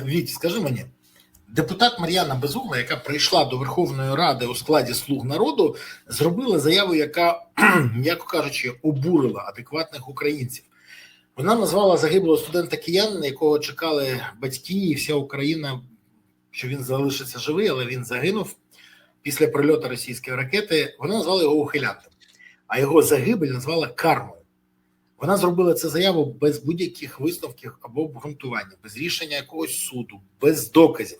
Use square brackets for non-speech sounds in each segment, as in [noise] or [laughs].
Віть, скажи мені, депутат Мар'яна Безугла, яка прийшла до Верховної Ради у складі слуг народу, зробила заяву, яка, [clears throat] м'яко кажучи, обурила адекватних українців. Вона назвала загиблого студента киянина, якого чекали батьки і вся Україна, що він залишиться живий, але він загинув після прильоту російської ракети. Вона назвала його ухилянтом, а його загибель назвала кармою. Вона зробила цю заяву без будь-яких висновків або обґрунтування, без рішення якогось суду, без доказів.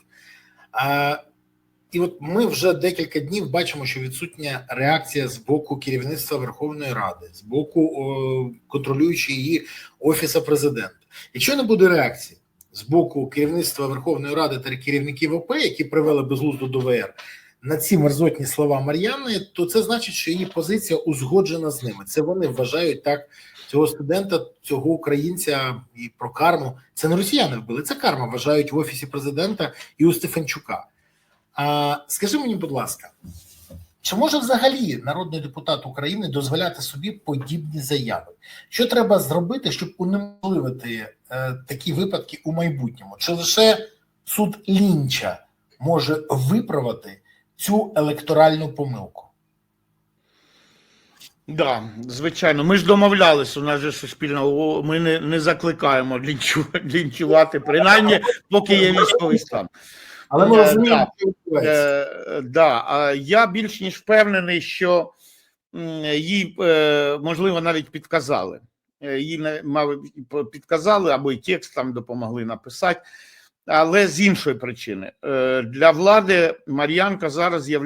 А, і от ми вже декілька днів бачимо, що відсутня реакція з боку керівництва Верховної Ради, з боку о, контролюючої її офісу президента. Якщо не буде реакції з боку керівництва Верховної Ради та керівників ОП, які привели безглузду до ВР, на ці мерзотні слова Мар'яни, то це значить, що її позиція узгоджена з ними. Це вони вважають так цього студента, цього українця і про карму. Це не росіяни вбили, це карма вважають в офісі президента і у Стефанчука. А скажи мені, будь ласка, чи може взагалі народний депутат України дозволяти собі подібні заяви? Що треба зробити, щоб унеможливити е, такі випадки у майбутньому? Чи лише суд Лінча може виправити цю електоральну помилку? Да, звичайно. Ми ж домовлялись, у нас же суспільна ми не, не закликаємо лінчу, [laughs] лінчувати, принаймні, поки є військовий стан. Але ми Е, розуміємо. Е, да, а я більш ніж впевнений, що їй, е, можливо, навіть підказали. Е, Їй підказали або й текст там допомогли написати. Але з іншої причини Е, для влади Мар'янка зараз є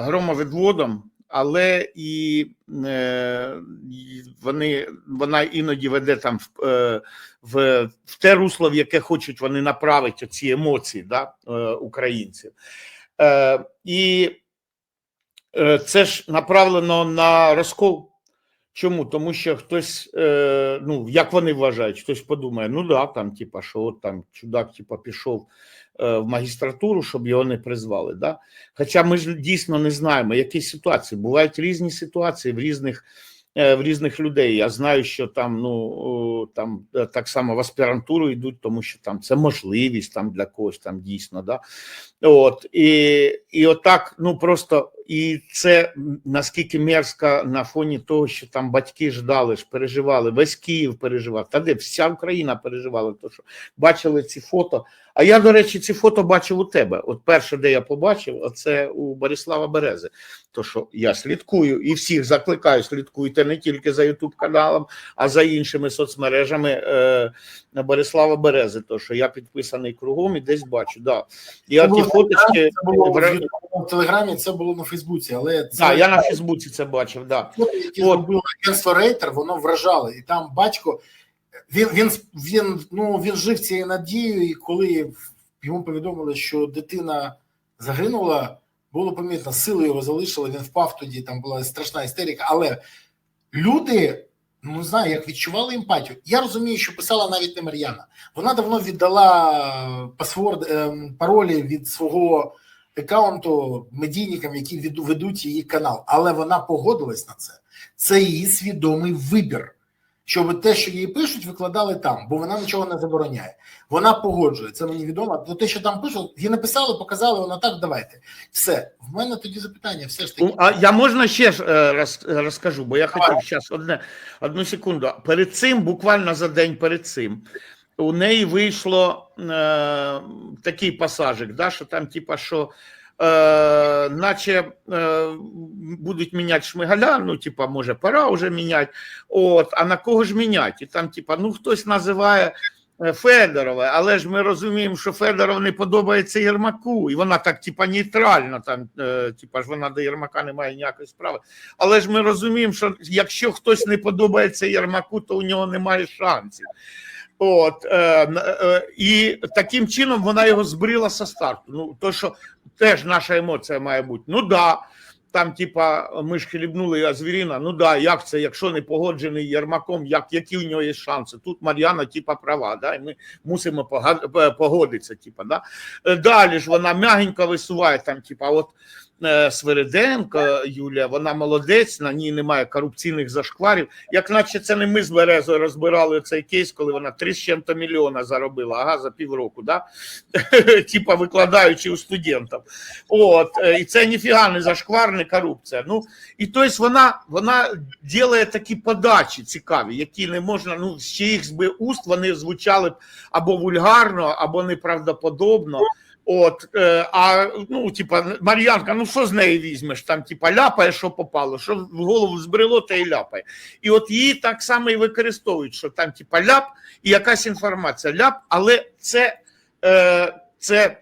громовідводом, але і е, вони вона іноді веде там в, е, в, в те русло, в яке хочуть вони направити ці емоції да, е, українців. І це ж направлено на розкол. Чому? Тому що хтось, ну як вони вважають, хтось подумає, ну да, там, типа, що от там чудак, типа, пішов в магістратуру, щоб його не призвали. Да? Хоча ми ж дійсно не знаємо, які ситуації. Бувають різні ситуації в різних. е, В різних людей я знаю, що там ну там е, так само в аспірантуру йдуть, тому що там це можливість там для когось там дійсно, да от і, і отак, ну просто і це наскільки мерзко на фоні того, що там батьки ждали ж, переживали, весь Київ переживав. Та де вся Україна переживала, то що бачили ці фото. А я, до речі, ці фото бачив у тебе. От перше, де я побачив, це у Борислава Берези. То що я слідкую і всіх закликаю, слідкуйте не тільки за Ютуб каналом, а за іншими соцмережами е, Борислава Берези. То що я підписаний кругом і десь бачу. Да. І Це ті фоточки. В Телеграмі, це було на Фейсбуці, але це Да, я на Фейсбуці це бачив. Да. які зробило агентство Рейтер, воно вражало. І там батько він він він ну він жив цією надією, і коли йому повідомили, що дитина загинула, було помітно, сили його залишили. Він впав тоді. Там була страшна істерика. Але люди. Ну, не знаю, як відчували емпатію. Я розумію, що писала навіть не Мар'яна. Вона давно віддала пасворд, ем, паролі від свого аккаунту медійникам, які веду- ведуть її канал, але вона погодилась на це. Це її свідомий вибір, щоб те, що їй пишуть, викладали там, бо вона нічого не забороняє. Вона погоджує, це мені відомо. То те, що там пишуть, їй написали, показали, вона так, давайте. Все. В мене тоді запитання, все ж таки. Ну, А я можна ще е, роз, розкажу, бо я хотів зараз одне одну секунду. Перед цим, буквально за день перед цим, у неї вийшло е, такий пасажик, да, що там, типа, що. Е, наче е, будуть міняти шмигаля, ну, типа, може, пора вже міняти. От, а на кого ж міняти? І там, типа, ну хтось називає е, Федорова, але ж ми розуміємо, що Федоров не подобається Єрмаку, і вона так, типа, нейтральна, там, е, типа ж вона до Єрмака не має ніякої справи. Але ж ми розуміємо, що якщо хтось не подобається Єрмаку, то у нього немає шансів. От е, е, і таким чином вона його збрила со старту. Ну то, що теж наша емоція має бути. Ну да, там, типа, ми ж хлібнули звіріна. Ну да, як це, якщо не погоджений Єрмаком, як які у нього є шанси? Тут Мар'яна, типа, права, да, і ми мусимо е, погодитися. Типа, да. Е, Далі ж вона м'ягенько висуває там, типа, от е, Свириденко Юлія, вона молодець, на ній немає корупційних зашкварів. Як наче це не ми з Березою розбирали цей кейс, коли вона 3 з чим-то мільйона заробила, ага, за півроку, да? [laughs] типа викладаючи у студентів. От, е, і це ніфіга не зашквар, не корупція. Ну, і тобто вона, вона ділає такі подачі цікаві, які не можна, ну, з чиїх би уст вони звучали б або вульгарно, або неправдоподобно. От, е, а ну, типа, Мар'янка, ну що з неї візьмеш? Там, типа, ляпає, що попало, що в голову збрело, те й ляпає. І от її так само і використовують, що там, типа, ляп і якась інформація. Ляп, але це, е, це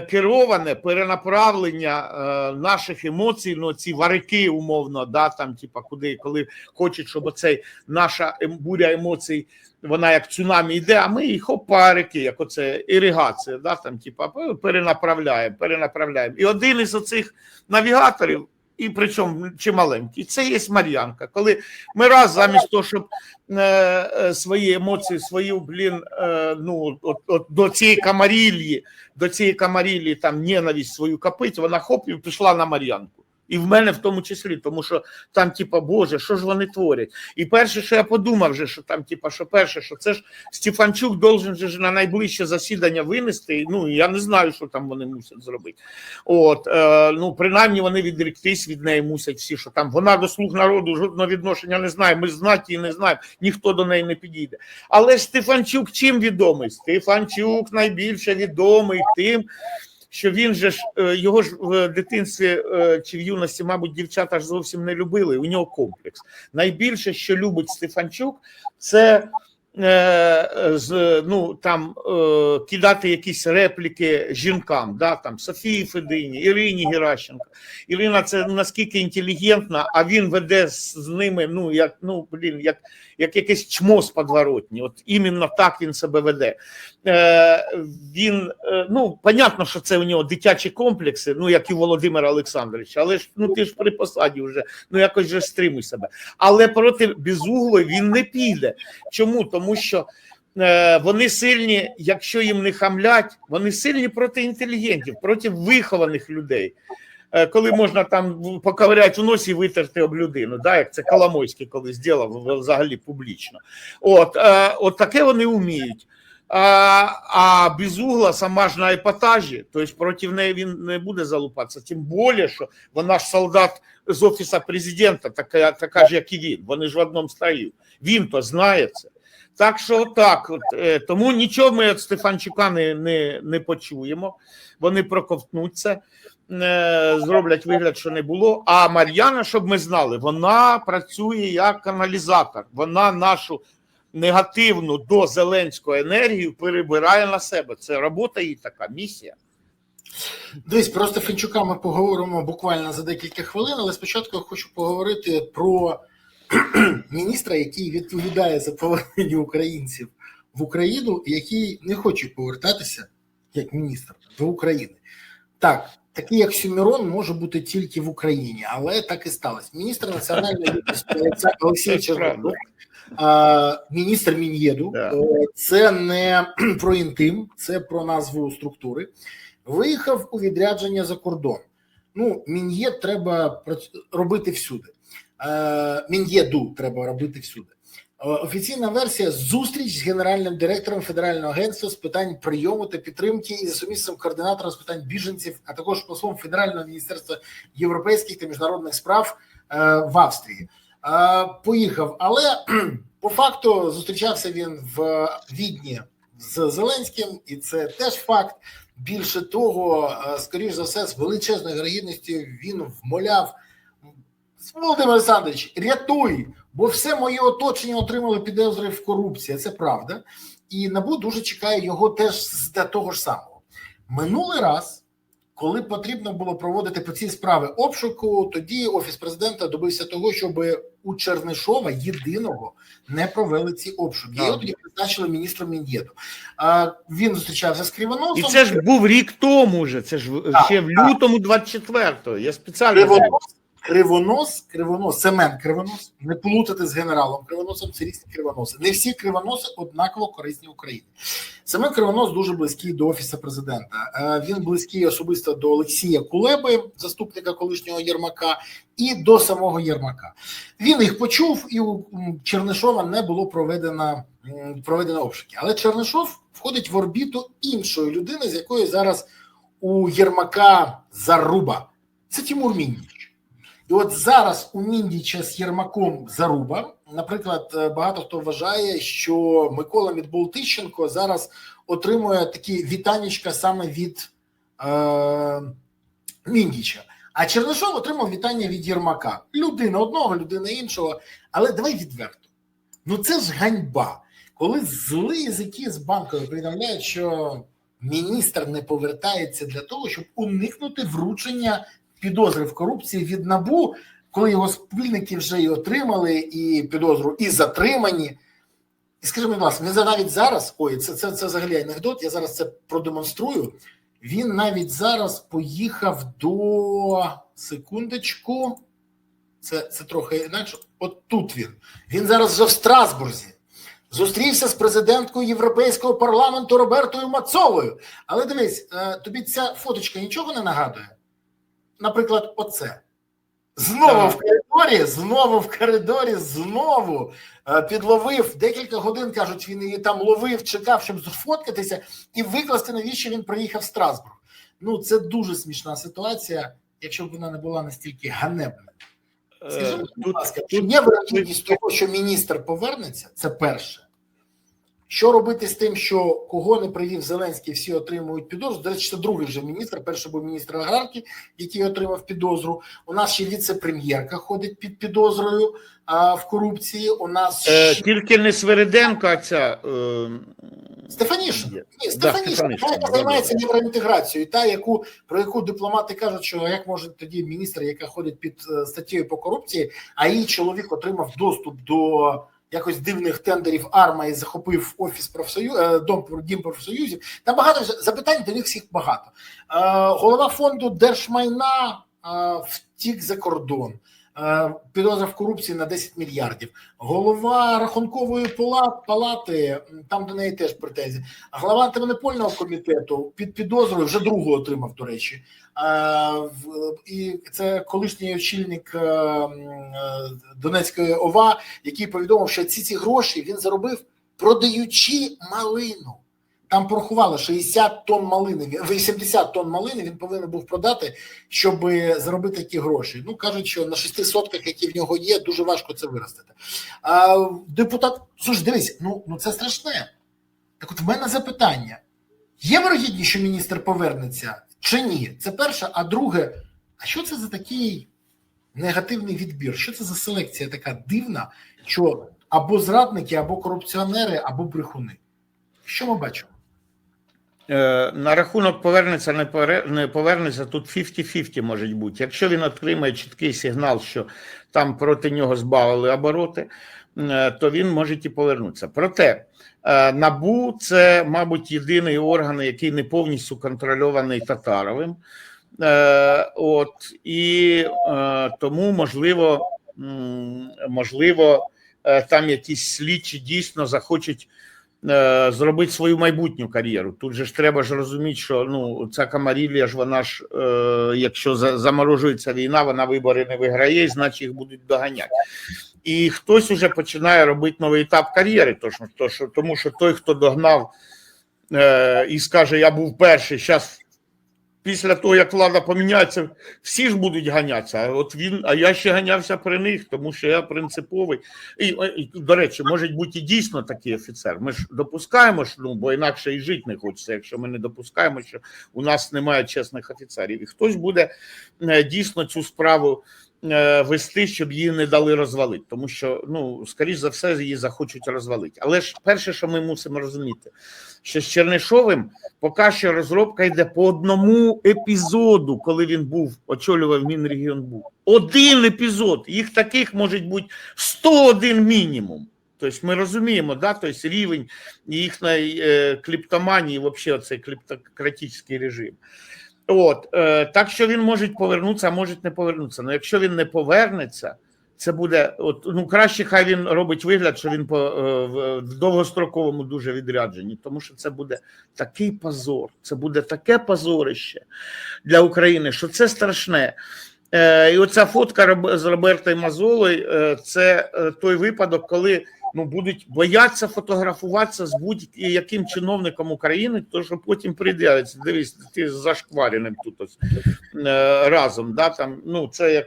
кероване перенаправлення е, наших емоцій, ну ці варики, умовно, да, там, типа, куди, коли хочуть, щоб оцей наша ем- буря емоцій вона як цунамі йде, а ми їх опарики, як оце іригація, да, там, типа, перенаправляємо, перенаправляємо. І один із оцих навігаторів, і причому чималенький, це є Мар'янка. Коли ми раз замість того, щоб е, е, свої емоції, свою, блін, е, ну, от, от, до цієї камарілії, до цієї камарілії там ненависть свою копить, вона хоп і пішла на Мар'янку. І в мене в тому числі, тому що там, типа, Боже, що ж вони творять? І перше, що я подумав, вже, що там, типа, що перше, що це ж Стефанчук должен же на найближче засідання винести. Ну я не знаю, що там вони мусять зробити. От е, ну принаймні вони відректись від неї мусять всі, що там вона до слуг народу жодного відношення не знає. Ми знаті і не знаємо, ніхто до неї не підійде. Але Стефанчук чим відомий? Стефанчук найбільше відомий тим що він же ж е, його ж в дитинстві е, чи в юності, мабуть, дівчата ж зовсім не любили. У нього комплекс. Найбільше, що любить Стефанчук, це з ну там е, кидати якісь репліки жінкам, да там Софії Федині, Ірині Геращенко. Ірина це наскільки інтелігентна, а він веде з, ними. Ну як ну блін, як, як якесь чмо з подворотні. От іменно так він себе веде. Е, він е, ну понятно, що це у нього дитячі комплекси, ну як і у Володимира Олександровича, але ж ну ти ж при посаді вже ну якось же стримуй себе. Але проти безуглої він не піде. Чому? Тому що е, вони сильні, якщо їм не хамлять, вони сильні проти інтелігентів, проти вихованих людей. Е, Коли можна там поковиряти в носі і витерти об людину, да, як це Коломойський колись зробив взагалі публічно. От, е, от таке вони вміють. А, а безугла сама ж на епатажі, тобто проти неї він не буде залупатися. Тим більше, що вона ж солдат з офісу президента, така, така ж, як і він. Вони ж в одному строю. Він то знає це. Так що так, от, е, тому нічого ми від Стефанчука не, не, не почуємо. Вони проковтнуться, е, зроблять вигляд, що не було. А Мар'яна, щоб ми знали, вона працює як каналізатор. Вона нашу негативну до Зеленського енергію перебирає на себе. Це робота її така місія. Дивись, про Стефанчука ми поговоримо буквально за декілька хвилин, але спочатку я хочу поговорити про [clears throat] міністра, який відповідає за повернення українців в Україну, який не хоче повертатися як міністр до України. Так, такий як Сюмірон може бути тільки в Україні, але так і сталося. Міністр національної єдності Олексій [laughs] Чернов, міністр Мін'єду. Е, Це не [clears throat] про інтим, це про назву структури. Виїхав у відрядження за кордон. Ну, мін'єд треба робити всюди. Е, Мін'єду треба робити всюди. Е, Офіційна версія зустріч з генеральним директором Федерального агентства з питань прийому та підтримки і за сумісцем координатором з питань біженців, а також послом Федерального міністерства європейських та міжнародних справ е, в Австрії. Поїхав, але [clears throat] по факту зустрічався він в Відні з Зеленським, і це теж факт. Більше того, скоріш за все, з величезною вірогідністю він вмоляв Володимир Олександрович, рятуй, бо все моє оточення отримало підозри в корупції. Це правда. І НАБУ дуже чекає його теж з того ж самого. Минулий раз, коли потрібно було проводити по цій справі обшуку, тоді офіс президента добився того, щоб у Чернишова єдиного не провели ці обшуки. Його тоді призначили міністром Мін'єду. А він зустрічався з Кривоносом. І це ж був рік тому вже. Це ж Так, ще в лютому 24-го. Я спеціально Кривонос, Кривонос, кривонос, Семен Кривонос, не плутати з генералом Кривоносом, це різні кривоноси. Не всі кривоноси однаково корисні Україні. Семен Кривонос дуже близький до офісу президента. Е, Він близький особисто до Олексія Кулеби, заступника колишнього Єрмака, і до самого Єрмака. Він їх почув, і у Чернишова не було проведено, проведено обшуки. Але Чернишов входить в орбіту іншої людини, з якою зараз у Єрмака заруба. Це Тимур Міндіч. І от зараз у Міндіча з Єрмаком заруба. Наприклад, е, багато хто вважає, що Микола Мідболтищенко зараз отримує такі вітанічка саме від е, Міндіча. А Чернишов отримав вітання від Єрмака. Людина одного, людина іншого. Але давай відверто. Ну це ж ганьба. Коли зли язики з банкою повідомляють, що міністр не повертається для того, щоб уникнути вручення підозри в корупції від набу, коли його спільники вже і отримали, і підозру, і затримані. І мені, будь ласка, він навіть зараз, ой, це, це, це взагалі анекдот, я зараз це продемонструю. Він навіть зараз поїхав до секундочку. Це, це трохи інакше. От тут він. Він зараз вже в Страсбурзі. Зустрівся з президенткою Європейського парламенту Робертою Мацовою. Але дивись, е, тобі ця фоточка нічого не нагадує? Наприклад, оце. Знову в коридорі, знову в коридорі, знову е, підловив декілька годин. кажуть, він її там ловив, чекав, щоб сфоткатися і викласти, навіщо він приїхав в Страсбург. Ну, це дуже смішна ситуація, якщо б вона не була настільки ганебна. Е, будь ласка, чи є вирогідність того, що міністр повернеться? Це перше. Що робити з тим, що кого не привів Зеленський, всі отримують підозру? До речі, це другий вже міністр. Перший був міністр аграрки, який отримав підозру. У нас ще віце-прем'єрка ходить під підозрою а, в корупції. У нас е, ще... тільки не Свериденко, а ця. Е, Стефанішин. Ні, Да, Стефанішин, Стефанішин, та, займається євроінтеграцією, та яку про яку дипломати кажуть, що як може тоді міністр, яка ходить під е, статтєю по корупції, а її чоловік отримав доступ до якось дивних тендерів АРМА і захопив офіс профсоюз, е, дом дім профсоюзів. Там багато запитань до них всіх багато. Е, Голова фонду держмайна е, втік за кордон. Е, Підозра в корупції на 10 мільярдів. Голова рахункової пала- палати, там до неї теж претензії. Глава антимонопольного комітету під підозрою вже другу отримав, до речі. В- і це колишній очільник е, е, Донецької ОВА, який повідомив, що ці ці гроші він заробив, продаючи малину. Там порахували 60 тонн малини, 80 тонн малини він повинен був продати, щоб заробити такі гроші. Ну кажуть, що на 6 сотках, які в нього є, дуже важко це виростити. А депутат, слушай, дивись, ну, ну це страшне. Так от в мене запитання: є вирогідність, що міністр повернеться чи ні? Це перше. А друге, а що це за такий негативний відбір? Що це за селекція така дивна, що або зрадники, або корупціонери, або брехуни? Що ми бачимо? Е, На рахунок повернеться, не повернеться, тут 50-50 може бути. Якщо він отримає чіткий сигнал, що там проти нього збавили обороти, е, то він може і повернутися. Проте е, НАБУ це, мабуть, єдиний орган, який не повністю контрольований Татаровим. От і тому можливо, можливо, там якісь слідчі дійсно захочуть зробити свою майбутню кар'єру. Тут же ж треба ж розуміти, що ну ця Камарілія ж вона ж, е, якщо за- заморожується війна, вона вибори не виграє, і значить їх будуть доганяти. І хтось уже починає робити новий етап кар'єри, то що, що, тому що той, хто догнав е, і скаже, я був перший, зараз. Після того, як влада поміняється, всі ж будуть ганятися. А от він, а я ще ганявся при них, тому що я принциповий. І, і до речі, може бути і дійсно такий офіцер. Ми ж допускаємо, що, ну, бо інакше і жити не хочеться, якщо ми не допускаємо, що у нас немає чесних офіцерів. І хтось буде е, дійсно цю справу вести, щоб її не дали розвалити. Тому що, ну, скоріш за все, її захочуть розвалити. Але ж перше, що ми мусимо розуміти, що з Чернишовим поки що розробка йде по одному епізоду, коли він був очолював Мінрегіонбуд. Один епізод. Їх таких може бути 101 мінімум. Тобто ми розуміємо, да, тобто рівень їхньої е, кліптоманії, взагалі цей кліптократичний режим. От, е, так що він може повернутися, а може не повернутися. Ну, якщо він не повернеться, це буде от, ну краще, хай він робить вигляд, що він по е, в, довгостроковому дуже відрядженні, тому що це буде такий позор, це буде таке позорище для України, що це страшне. Е, і оця фотка з Робертою Мазолою е, це е, той випадок, коли ну будуть бояться фотографуватися з будь-яким чиновником України, то що потім прийде, дивись, ти з зашквареним тут ось, е, разом. Да, там, ну, це як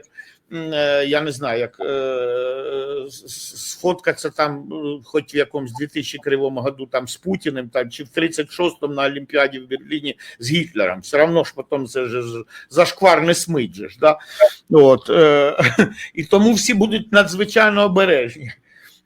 е, я не знаю, як е, сфоткатися там, хоч в якомусь 2000 кривому году там з Путіним, там чи в 36-му на Олімпіаді в Берліні з Гітлером. Все одно ж потім це ж зашквар не смить же ж, да? От, е, [laughs] і тому всі будуть надзвичайно обережні.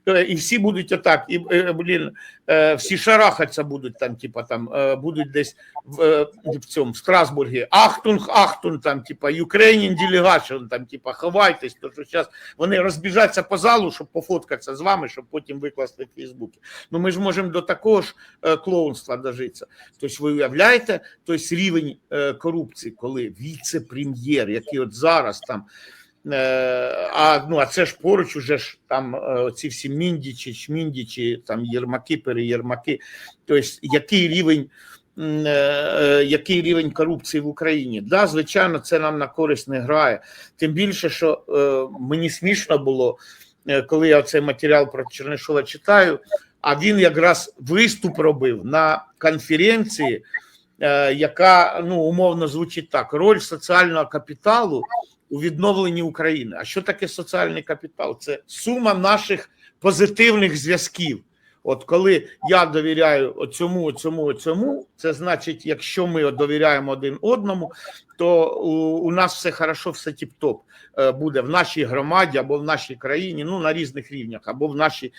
Е, І всі будуть отак, і е, блін, е, всі шарахаться будуть там, типа там будуть десь в, в цьому в Страсбургі. Ахтунг, Ахтунг, там, типа Ukrainian delegation, там, типа, ховайтесь, то що зараз вони розбіжаться по залу, щоб пофоткатися з вами, щоб потім викласти в Фейсбуці. Ну ми ж можемо до такого ж клоунства дожитися. Тобто, ви уявляєте той рівень корупції, коли віце-прем'єр, який от зараз там. Е, А ну а це ж поруч уже ж там е, ці всі міндічі, чміндічі, там єрмаки, переєрмаки. Тобто, який рівень, е, який рівень корупції в Україні? Да, звичайно, це нам на користь не грає. Тим більше, що мені смішно було, коли я цей матеріал про Чернишова читаю. А він якраз виступ робив на конференції, яка ну умовно звучить так: роль соціального капіталу у відновленні України. А що таке соціальний капітал? Це сума наших позитивних зв'язків. От коли я довіряю цьому, цьому, цьому, це значить, якщо ми довіряємо один одному, то у, у нас все хорошо, все тіп-топ е, буде в нашій громаді або в нашій країні, ну на різних рівнях, або в нашій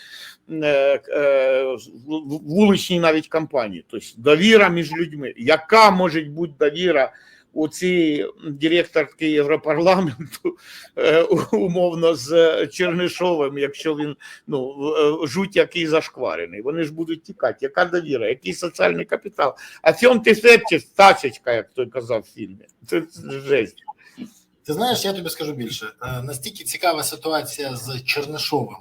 е, е, вуличній навіть кампанії. Тобто довіра між людьми. Яка може бути довіра? У цій директорки Європарламенту е, умовно з Чернишовим, якщо він ну е, жуть який зашкварений. Вони ж будуть тікати. Яка довіра, який соціальний капітал? А цьом ти сепчеш, тачечка, як той казав в фільмі. Це, це жесть. Ти знаєш, я тобі скажу більше. Е, Настільки цікава ситуація з Чернишовим,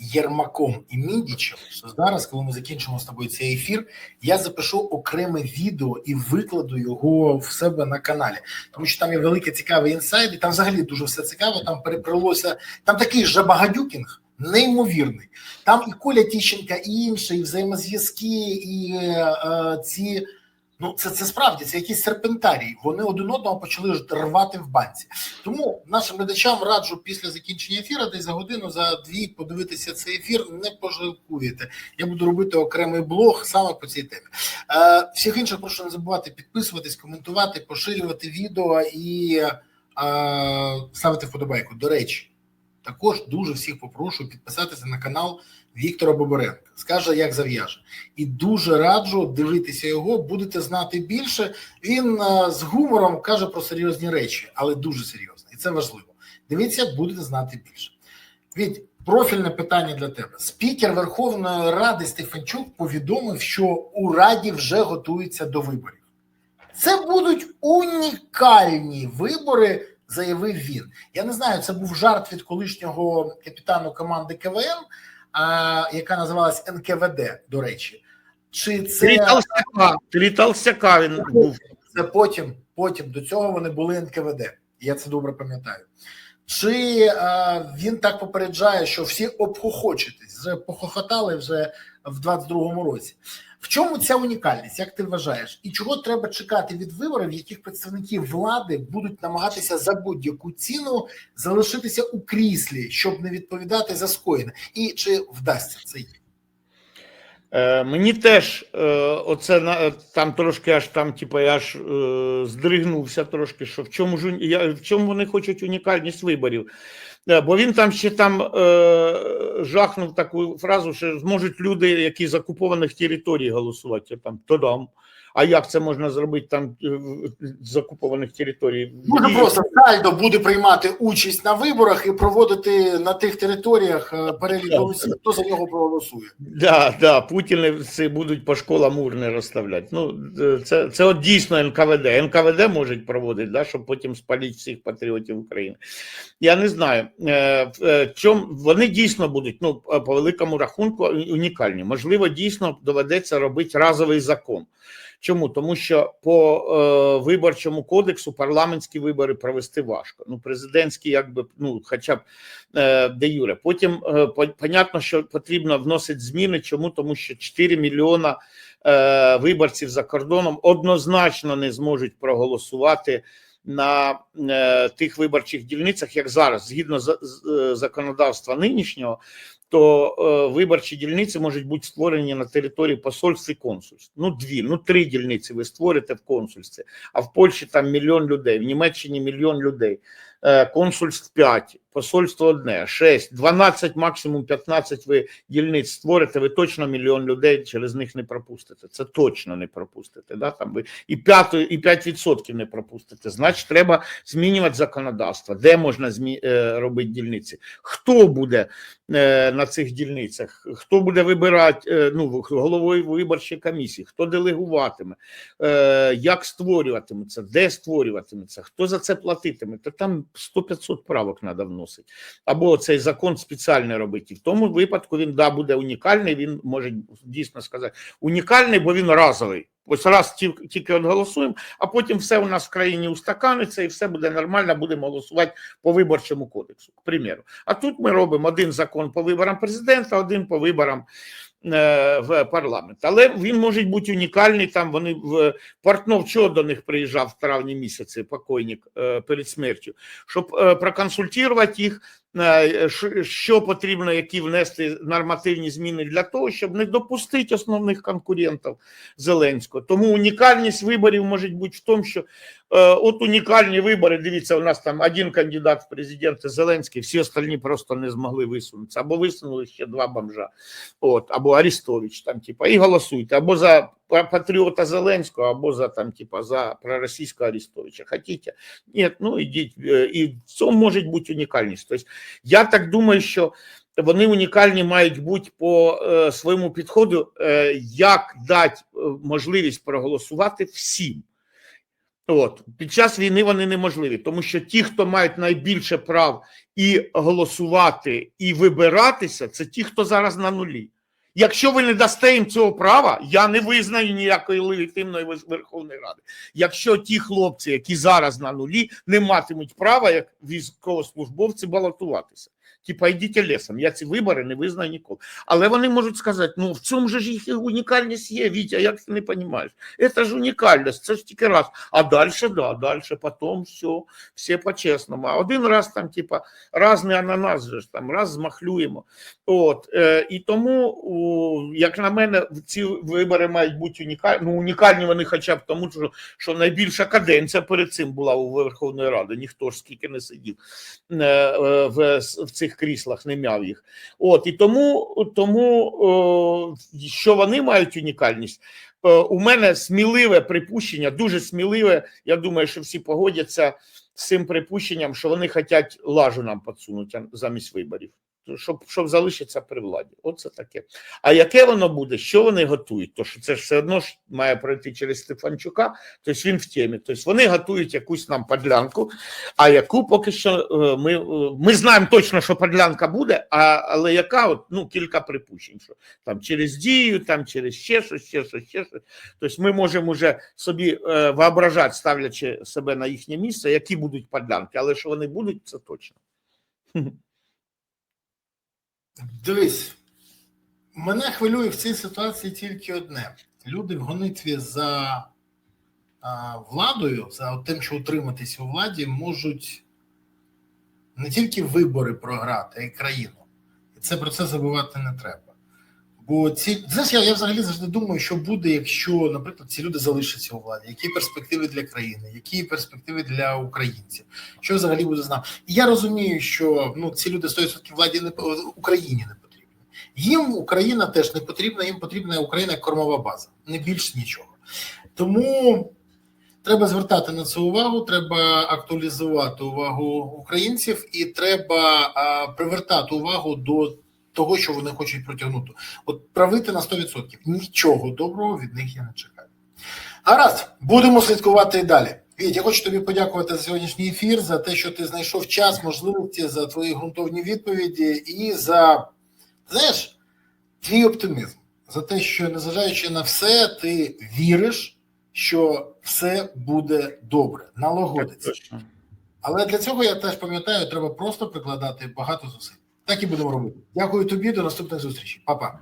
Єрмаком і Міндічем, що зараз, коли ми закінчимо з тобою цей ефір, я запишу окреме відео і викладу його в себе на каналі, тому що там є великий цікавий інсайд, і там взагалі дуже все цікаво. Там переплилося там такий жабагадюкінг. Неймовірний, там і Коля Тіщенка, і інші, і взаємозв'язки, і е, е, ці Ну, це, це справді це якісь серпентарії. Вони один одного почали рвати в банці. Тому нашим глядачам раджу після закінчення ефіру, десь за годину, за дві подивитися цей ефір. Не пожалкуєте. Я буду робити окремий блог саме по цій темі. Е, всіх інших прошу не забувати підписуватись, коментувати, поширювати відео і е, ставити вподобайку. До речі, також дуже всіх попрошу підписатися на канал Віктора Боборенка. Скаже, як зав'яже. І дуже раджу дивитися його, будете знати більше. Він е, з гумором каже про серйозні речі, але дуже серйозно, і це важливо. Дивіться, будете знати більше. Від профільне питання для тебе. Спікер Верховної Ради Стефанчук повідомив, що у Раді вже готуються до виборів. Це будуть унікальні вибори, заявив він. Я не знаю, це був жарт від колишнього капітану команди КВН, а, яка називалась НКВД, до речі. Чи це, Три толстяка, три толстяка він був. це потім, потім до цього вони були НКВД. Я це добре пам'ятаю. Чи а, він так попереджає, що всі обхохочетесь, вже похохотали вже в 22-му році. В чому ця унікальність, як ти вважаєш? І чого треба чекати від виборів, яких представники влади будуть намагатися за будь-яку ціну залишитися у кріслі, щоб не відповідати за скоєне? І чи вдасться це? Е, мені теж е, оце е, там трошки аж там, типу, я аж е, здригнувся трошки, що в чому ж я, в чому вони хочуть унікальність виборів. Бо він там ще там е, жахнув таку фразу, що зможуть люди, які з окупованих територій голосувати. Я там то дам. А як це можна зробити там е, з окупованих територій? Може просто Сальдо буде приймати участь на виборах і проводити на тих територіях е, перелік голосів, хто за нього проголосує. Да, да, путінівці будуть по школам урни розставляти. Ну, е, це, це от дійсно НКВД. НКВД можуть проводити, да, щоб потім спалити всіх патріотів України. Я не знаю, в- е, чом вони дійсно будуть, ну, по великому рахунку, унікальні. Можливо, дійсно доведеться робити разовий закон. Чому? Тому що по е, виборчому кодексу парламентські вибори провести важко. Ну, президентські, якби, ну, хоча б е, де юре. Потім е, по- понятно, що потрібно вносити зміни. Чому? Тому що 4 мільйона е, виборців за кордоном однозначно не зможуть проголосувати на е, тих виборчих дільницях, як зараз, згідно з, з- е, законодавства нинішнього. То е, виборчі дільниці можуть бути створені на території посольств і консульств. Ну, дві, ну три дільниці ви створите в консульстві, а в Польщі там мільйон людей, в Німеччині мільйон людей, е, консульств 5, посольство одне, 6, 12, максимум 15 ви дільниць створите, ви точно мільйон людей через них не пропустите. Це точно не пропустите. Да? Там ви і 5, і 5% не пропустите. Значить, треба змінювати законодавство, де можна змі... е, робити дільниці. Хто буде е, на цих дільницях? Хто буде вибирати е, ну, головою виборчої комісії? Хто делегуватиме? Як створюватиметься, де створюватиметься, хто за це платитиме? Та там 100-500 правок треба вносити. Або цей закон спеціально робити. І в тому випадку він да, буде унікальний. Він може дійсно сказати унікальний, бо він разовий. Ось раз тільки от голосуємо, а потім все у нас в країні устаканиться і все буде нормально, будемо голосувати по виборчому кодексу, к примеру. А тут ми робимо один закон по виборам президента, один по виборам в парламент. Але він може бути унікальний. Там вони в Портнов чого до них приїжджав в травні місяці, покойник е, перед смертю, щоб е, проконсультувати їх, е, що потрібно, які внести нормативні зміни для того, щоб не допустити основних конкурентів Зеленського. Тому унікальність виборів може бути в тому, що е, от унікальні вибори. Дивіться, у нас там один кандидат в президенти Зеленський, всі остальні просто не змогли висунутися, або висунули ще два бомжа. От, або Арестович, там, типа, і голосуйте, або за па- патріота Зеленського, або за там, типа, за проросійського Арестовича. Хотите? Ні, ну ідіть. Е, І в цьому може бути унікальність. Тобто, я так думаю, що вони унікальні мають бути по е, своєму підходу, е, як дати е, можливість проголосувати всім. От під час війни вони неможливі, тому що ті, хто мають найбільше прав і голосувати, і вибиратися, це ті, хто зараз на нулі. Якщо ви не дасте їм цього права, я не визнаю ніякої легітимної Верховної Ради. Якщо ті хлопці, які зараз на нулі, не матимуть права як військовослужбовці балотуватися. Типа йдіть лісом, я ці вибори не визнаю ніколи. Але вони можуть сказати: ну в цьому ж їх унікальність є. Вітя, як ти не розумієш? Це ж унікальність, це ж тільки раз. А далі, да, далі, потім все, все по-чесному. А один раз там, типа, разний ананас же ж там, раз змахлюємо. От, е, і тому, о, як на мене, ці вибори мають бути унікальні. Ну, унікальні вони хоча б тому, що, що найбільша каденція перед цим була у Верховної Ради. Ніхто ж скільки не сидів е, е, в, в цих кріслах, не м'яв їх. От, і тому, тому о, що вони мають унікальність. Е, У мене сміливе припущення, дуже сміливе. Я думаю, що всі погодяться з цим припущенням, що вони хочуть лажу нам підсунути замість виборів, щоб, щоб залишитися при владі. Оце таке. А яке воно буде? Що вони готують? То що це ж все одно ж має пройти через Стефанчука, тобто він в темі. Тобто вони готують якусь нам подлянку, а яку поки що е, ми, е, ми знаємо точно, що подлянка буде, а, але яка от, ну, кілька припущень, що там через дію, там через ще щось, ще щось, ще щось. Тобто ми можемо вже собі е, воображати, ставлячи себе на їхнє місце, які будуть подлянки, але що вони будуть, це точно. Дивись, мене хвилює в цій ситуації тільки одне: люди в гонитві за а, владою, за тим, що утриматися у владі, можуть не тільки вибори програти, а й країну. І це про це забувати не треба. Бо ці знаєш, я, я взагалі завжди думаю, що буде, якщо, наприклад, ці люди залишаться у владі, які перспективи для країни, які перспективи для українців, що взагалі буде з нами. І я розумію, що ну ці люди 100% владі не Україні не потрібні. Їм Україна теж не потрібна, їм потрібна Україна як кормова база, не більш нічого. Тому треба звертати на це увагу, треба актуалізувати увагу українців, і треба а, привертати увагу до того, що вони хочуть протягнути. От правити на 100%. Нічого доброго від них я не чекаю. Гаразд, будемо слідкувати і далі. Віть, я хочу тобі подякувати за сьогоднішній ефір, за те, що ти знайшов час, можливості, за твої ґрунтовні відповіді і за, знаєш, твій оптимізм, за те, що незважаючи на все, ти віриш, що все буде добре, налагодиться. Але для цього я теж пам'ятаю, треба просто прикладати багато зусиль. Так і будемо робити. Дякую тобі, до наступних зустрічей. Па-па.